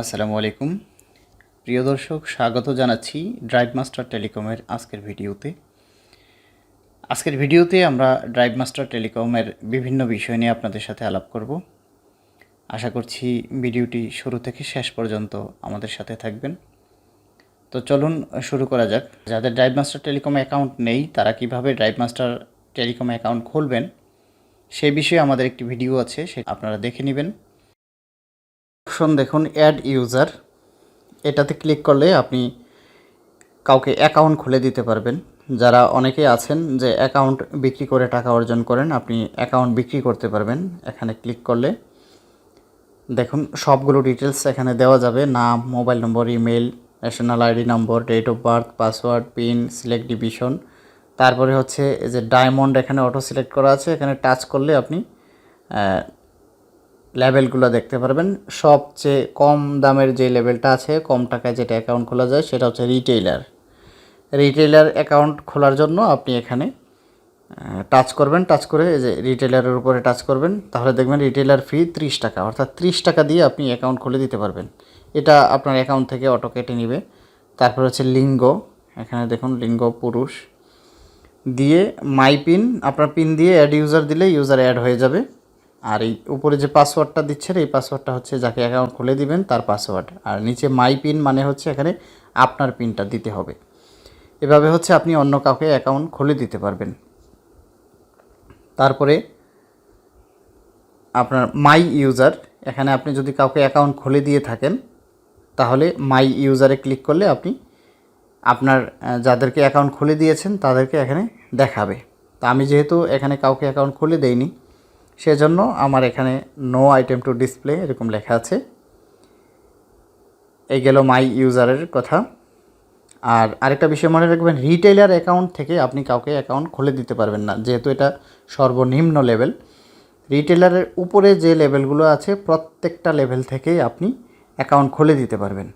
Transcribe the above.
আসসালামু আলাইকুম। প্রিয় দর্শক, স্বাগত জানাচ্ছি ড্রাইভ মাস্টার টেলিকমের আজকের ভিডিওতে। আজকের ভিডিওতে আমরা ড্রাইভ মাস্টার টেলিকমের বিভিন্ন বিষয় নিয়ে আপনাদের সাথে আলাপ করব। আশা করছি ভিডিওটি শুরু থেকে শেষ পর্যন্ত আমাদের সাথে থাকবেন। তো চলুন শুরু করা যাক। যাদের ড্রাইভ মাস্টার টেলিকম অ্যাকাউন্ট নেই, তারা কীভাবে ড্রাইভ মাস্টার টেলিকম অ্যাকাউন্ট খুলবেন সেই বিষয়ে আমাদের একটি ভিডিও আছে, সে আপনারা দেখে নেবেন। অপশন দেখুন অ্যাড ইউজার এটাতে ক্লিক করলে আপনি কাউকে অ্যাকাউন্ট খুলে দিতে পারবেন। যারা অনেকে আছেন যে অ্যাকাউন্ট বিক্রি করে টাকা অর্জন করেন, আপনি অ্যাকাউন্ট বিক্রি করতে পারবেন। এখানে ক্লিক করলে দেখুন, সবগুলো ডিটেলস এখানে দেওয়া যাবে। নাম mobile number email national ID number date of birth password pin select division তারপরে হচ্ছে যে ডায়মন্ড এখানে অটো সিলেক্ট করা আছে। এখানে টাচ করলে আপনি লেভেলগুলো দেখতে পারবেন। সবচেয়ে কম দামের যে লেভেলটা আছে, কম টাকায় যেটা অ্যাকাউন্ট খোলা যায়, সেটা হচ্ছে রিটেইলার রিটেইলার অ্যাকাউন্ট খোলার জন্য আপনি এখানে টাচ করবেন টাচ করে এই যে রিটেইলারের উপরে টাচ করবেন, তাহলে দেখবেন রিটেইলার ফি ত্রিশ টাকা। অর্থাৎ ত্রিশ টাকা দিয়ে আপনি অ্যাকাউন্ট খুলে দিতে পারবেন। এটা আপনার অ্যাকাউন্ট থেকে অটো কেটে নেবে। তারপর হচ্ছে লিঙ্গ এখানে দেখুন লিঙ্গ পুরুষ। দিয়ে মাই পিন আপনার পিন দিয়ে অ্যাড ইউজার দিলে ইউজার অ্যাড হয়ে যাবে। আর এই উপরে যে পাসওয়ার্ডটা দিচ্ছেন, এই পাসওয়ার্ডটা হচ্ছে যাকে অ্যাকাউন্ট খুলে দিবেন, তার পাসওয়ার্ড। আর নিচে মাই পিন মানে হচ্ছে এখানে আপনার পিনটা দিতে হবে। এভাবে হচ্ছে আপনি অন্য কাউকে অ্যাকাউন্ট খুলে দিতে পারবেন। তারপরে আপনার মাই ইউজার এখানে আপনি যদি কাউকে অ্যাকাউন্ট খুলে দিয়ে থাকেন, তাহলে মাই ইউজারে ক্লিক করলে আপনি আপনার যাদেরকে অ্যাকাউন্ট খুলে দিয়েছেন, তাদেরকে এখানে দেখাবে। তা আমি যেহেতু এখানে কাউকে অ্যাকাউন্ট খুলে দেইনি সেজন্য আমার এখানে নো আইটেম টু ডিসপ্লে এরকম লেখা আছে। এই গেল মাই ইউজারের কথা। আর আরেকটা বিষয় মনে রাখবেন রিটেইলার অ্যাকাউন্ট থেকে আপনি কাউকে অ্যাকাউন্ট খুলে দিতে পারবেন না, যেহেতু এটা সর্বনিম্ন লেভেল রিটেইলারের উপরে যে লেভেলগুলো আছে, প্রত্যেকটা লেভেল থেকেই আপনি অ্যাকাউন্ট খুলে দিতে পারবেন।